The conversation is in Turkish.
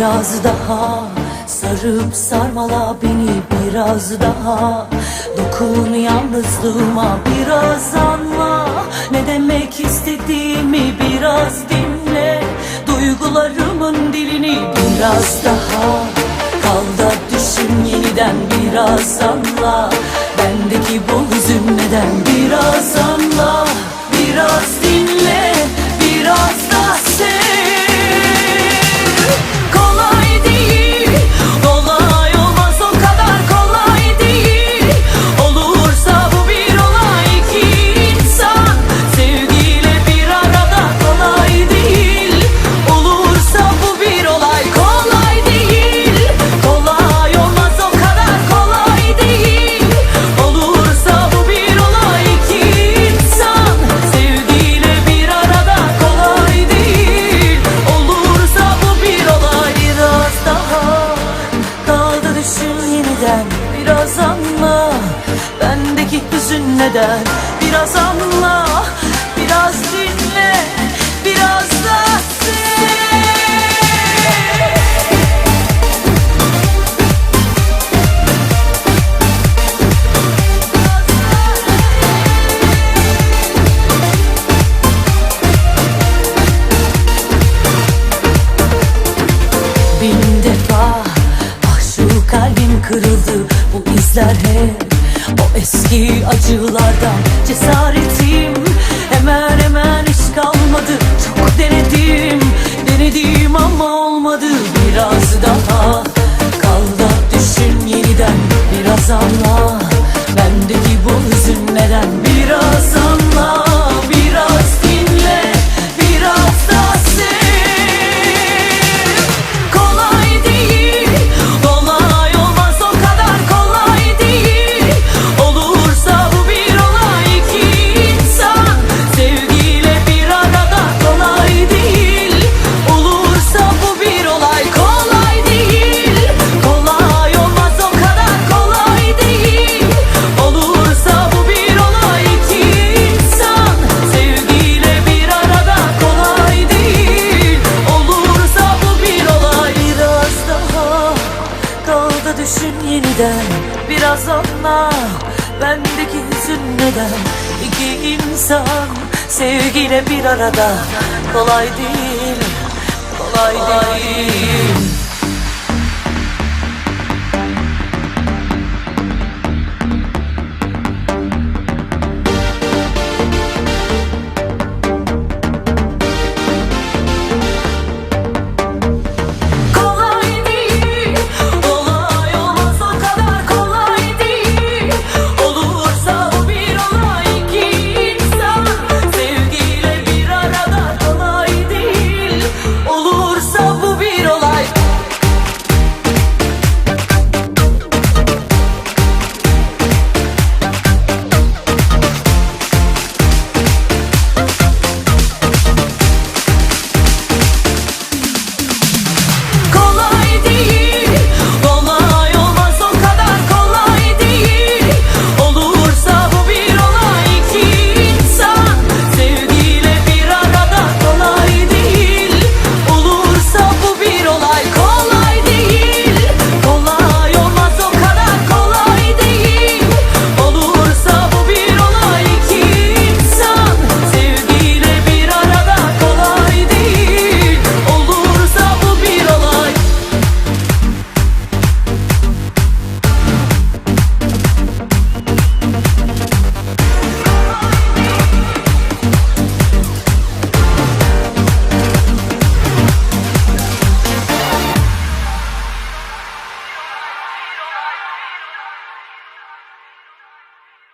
Biraz daha sarıp sarmala beni biraz daha Dokun yalnızlığıma biraz anla. Ne demek istediğimi biraz dinle. Duygularımın dilini biraz daha Kal da düşün yeniden biraz anla. Bendeki bu hüzün neden? Biraz anla Biraz dinle biraz anla Bendeki hüzün neden? Biraz anla Biraz dinle biraz da Bin defa ah şu kırıldı izler hep. O eski acılardan Cesaretim hemen hemen hiç kalmadı. Çok denedim denedim ama olmadı. Biraz daha kal da düşün yeniden. Biraz anla bendeki bu hüzün neden? Biraz anla Biraz Bendeki hüzün neden? İki insan Sevgiyle bir arada. Kolay değil Kolay değil